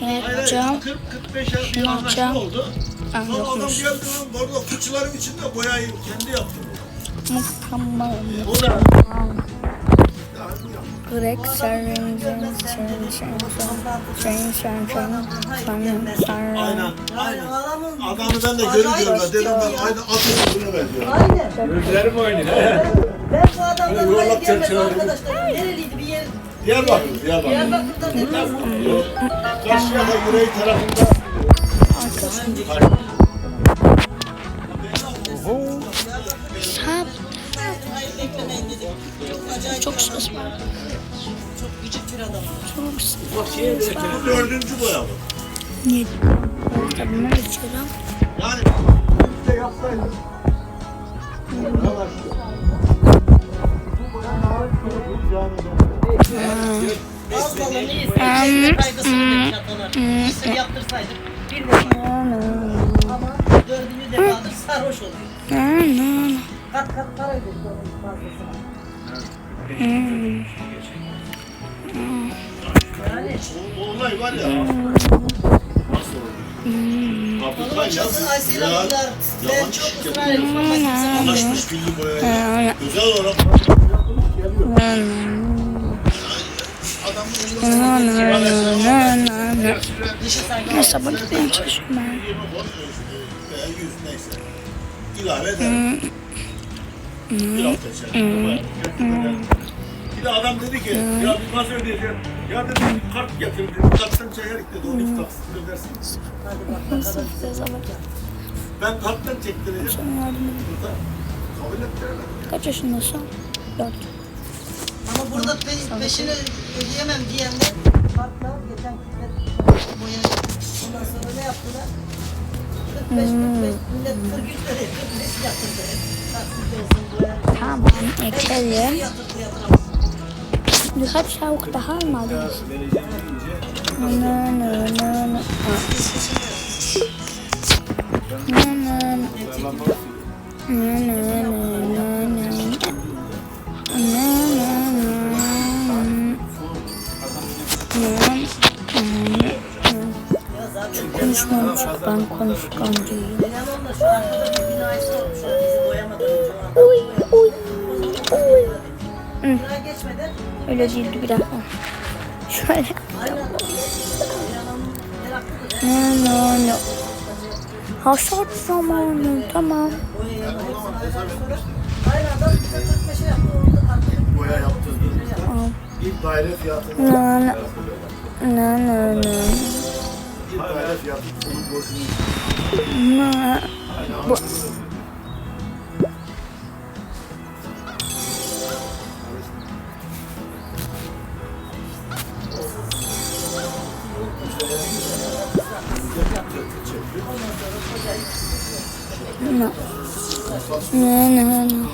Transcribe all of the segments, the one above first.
Ne yapacağım? Ne yapacağım? Anlatmış. Orada içinde boyayı kendi yaptım. Mükemmel. O da. Greg Sarın, James Sarın, Sarın, Sarın, Sarın, Sarın. Adamı ben de görüyorum ben. Dedim ben aynı at üstüne benziyorum. Aynen. Gözlerim oynuyor. Ben bu adamdan buraya gelmedim arkadaşlar. Nereliydi bir Diyarbakır, Diyarbakır. Diyarbakır'da dedim. Karşıyaka yüreği tarafında. Sap. Çok ses var. Çok gıcık bir adam. Çok var. Bu dördüncü boya bu. Ne? Tabii ne içiyorum? Yani bir de yapsaydım. Yavaş. Bu Neyse kaygısını demiş atalar. İsim yaptırsaydık bilmiyorum. Ama dördüncü defadır sarhoş oluyor. Kat kat para ödüyor fazlasına. Yani. Olay var ya. Nasıl olur? Açasın Aysel'e bunlar. Ben çok ısrar etmem. Anlaşmış bildim böyle. Güzel olarak yapılmış geliyor. Neyse bunu gitmeye çalışıyorum ben. 20 boy, veya 100 neyse. İlave. Bir. Bir adam dedi ki, ya biz nasıl ödeyeceğim? Ya dedi kart getir dedi, karttan çekerek dedi, 12 taksitle ödersiniz. Ben karttan çektireceğim. Kabul ettiremedim. Kaç yaşındasın? Dört. Ama burada pe- peşini ödeyemem diyenler kartla geçen kişiler boya Ondan sonra ne yaptılar? 45 45 millet 43 lira 45 yatırdı. Tamam ekelim. Yatırdı yatıramaz. Birkaç tavuk daha almalıyız. Nı. Nı nı nı. Nı nı nı nı nı. konuşuyorum. Çok konuşmam çok ben konuşkan değilim. Oy oy oy. Hı. Öyle değildi bir dakika. Şöyle. No no no. Hasat zamanı tamam. Boya yaptırdım. Bir daire fiyatı. No no. No no no. No. Bu. No. No no no.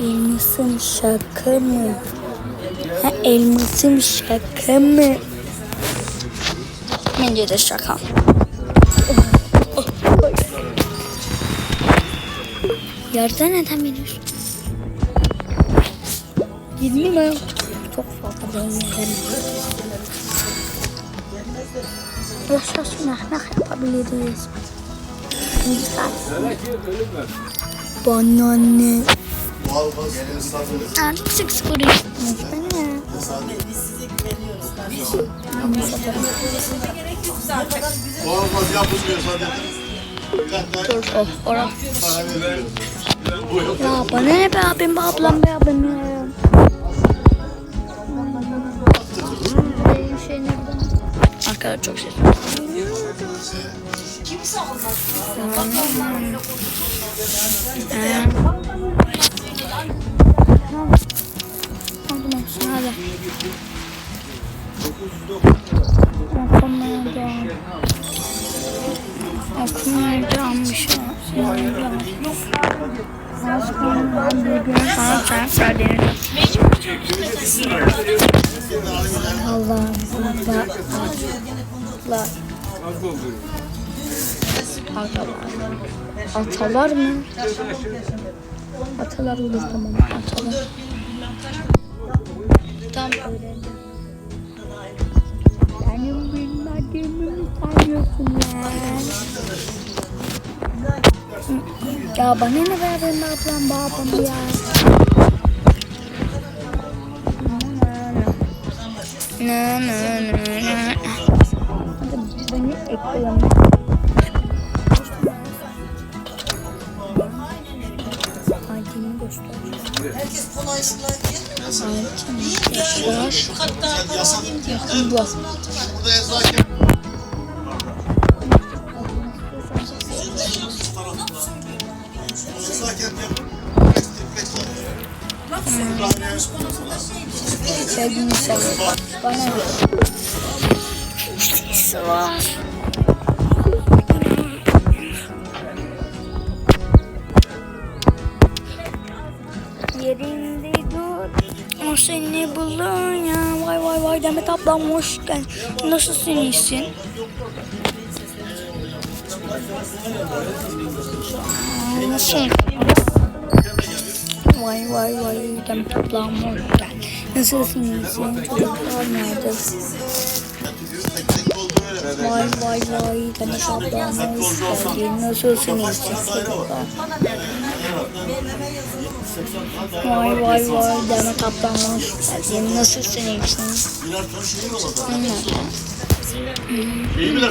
Elmasım şaka mı? Ha, elmasım şaka mı? Bence de şaka. Yerden neden biniyorsun? 20 mi? Çok fazla değil. Yaşasın ahmak yapabiliriz. Bana ne? Artık sık sık vuruyorsunuz değil mi? Biz size güveniyoruz. Biz Olmaz yapılmıyor zaten. Dur oh orak. Ya bana ne be abim be ablam be abim ya. Arkadaşlar çok şey. Kimse olmaz. Aldım hepsini hadi. Okumaya devam. Okumaya devam. Allah'ım atlar. Atalar. Atalar mı? Atalar olur tamam. Atalar. Tamam öğrendim. Benim bilmediğimi mi sanıyorsun lan? Ya bana ne benim ablam babam ya. Na na na na. Beni ekleyin. Diye. Bakın bu. Sevdiğini seviyor. Bana ne? İşte O seni bulur ya. Vay vay vay Demet ablam hoş geldin. Nasılsın iyisin? Aa, Nasıl? Vay vay vay Demet ablam hoş geldin. Nasılsın iyisin? Çocuklar nerede? Vay vay vay Demet ablam hoş geldin. Nasılsın iyisin? Çocuklar. Vay vay vay ablam hoş geldin. Nasılsın iyisin? İyi bile.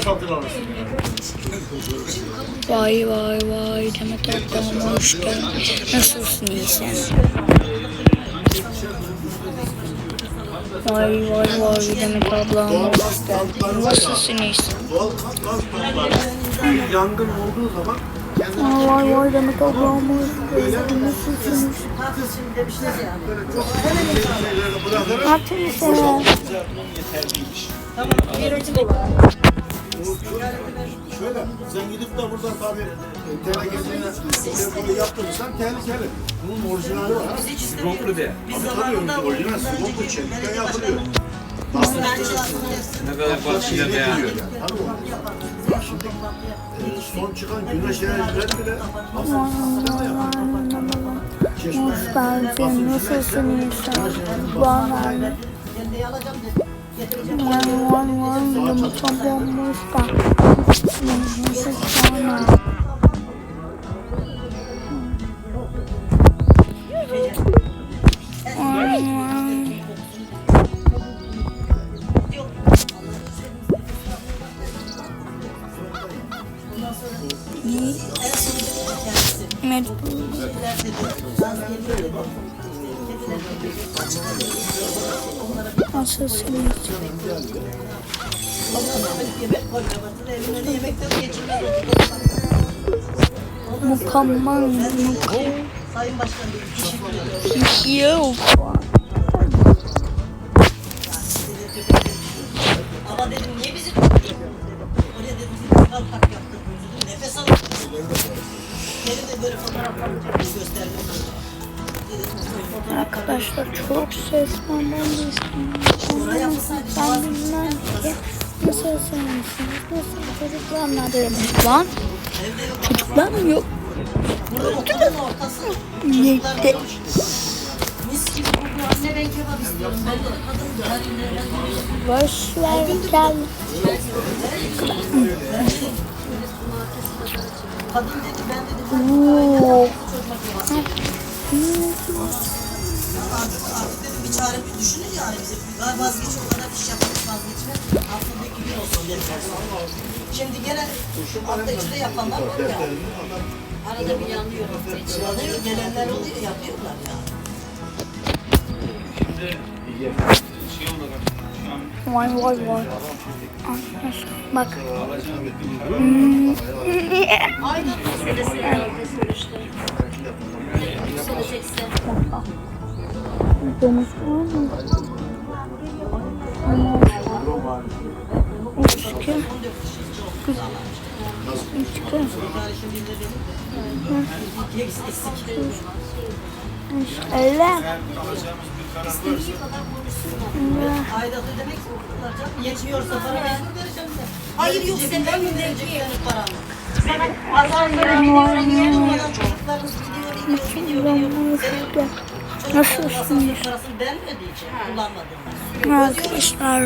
Vay vay vay hoş geldin. Nasılsın iyisin? Vay vay vay Demet ablam. Nasılsın iyisin? Yangın olduğu zaman Aa, Vay vay ya. şeyleri bırakarak Aferin sana. şöyle sen gidip de buradan tabii e, tenekesine telefonu yaptırırsan tehlikeli. Bunun orijinali var. Romplu de. Tabii tabii orijinal sigorta çelikten yapılıyor. Ne kadar başıyla be ya. Şimdi e, son çıkan güneş enerjileri bile aslında çeşme Hoş geldin. Nasılsın iyisin? Bana ne? Kendi alacağım dedi. Getireceğim. Vay vay vay. Mecbur. Geçirmez. Mükemmel. Mükemmel. Sayın Başkan dedi. Teşekkür ederim. Yok. Var. Ben de istemiyorum. Ben bilmem ki. Nasılsınız? Nasıl çocuklar nerede lan? Çocuklar mı yok? Nerede? İstiyorum. Boş ver gel. Kadın dedi ben dedi. Hafta içinde yapanlar var ya. Arada bir yanlıyor hafta içinde. Oluyor, gelenler oluyor yapıyorlar ya. Vay vay vay. Arkadaşlar bak. Hmm. Aynen. Domuz var mı? Üçgen. Üçgen. Öyle. Aidatı demek. Yetmiyorsa para. Hayır yok sen ben mi vereceklerini paramı? Sana azar veren olmadan çocuklarınız gidiyor, gidiyor, gidiyor, gidiyor. Nasılsınız? Asansör parasını ben mi ödeyeceğim? Kullanmadığımda. Arkadaşlar.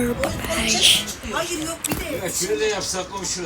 Hayır yok bir de Şöyle yapsak o şurada.